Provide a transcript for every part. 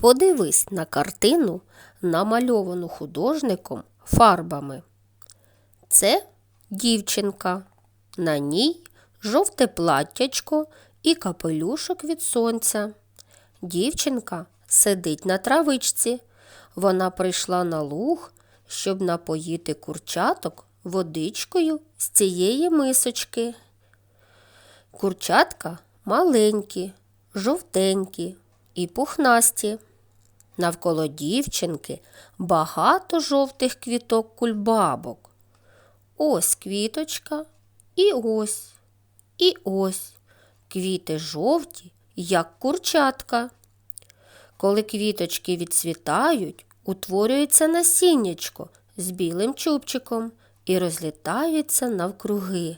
Подивись на картину, намальовану художником фарбами. Це дівчинка. На ній жовте платтячко і капелюшок від сонця. Дівчинка сидить на травичці. Вона прийшла на луг, щоб напоїти курчаток водичкою з цієї мисочки. Курчатка маленькі, жовтенькі і пухнасті. Навколо дівчинки багато жовтих квіток кульбабок. Ось квіточка, і ось, і ось. Квіти жовті, як курчатка. Коли квіточки відцвітають, утворюється насіннячко з білим чубчиком і розлітаються навкруги.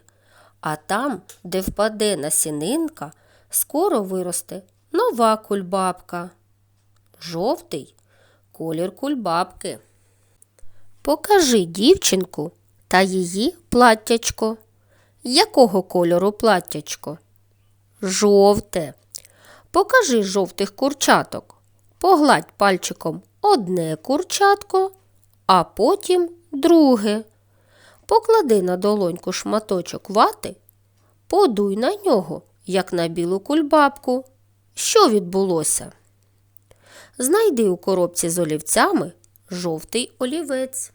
А там, де впаде насінинка, скоро виросте нова кульбабка. Жовтий колір кульбабки. Покажи дівчинку та її платтячко. Якого кольору платтячко? Жовте. Покажи жовтих курчаток. Погладь пальчиком одне курчатко, а потім друге. Поклади на долоньку шматочок вати, подуй на нього, як на білу кульбабку. Що відбулося? Знайди у коробці з олівцями жовтий олівець.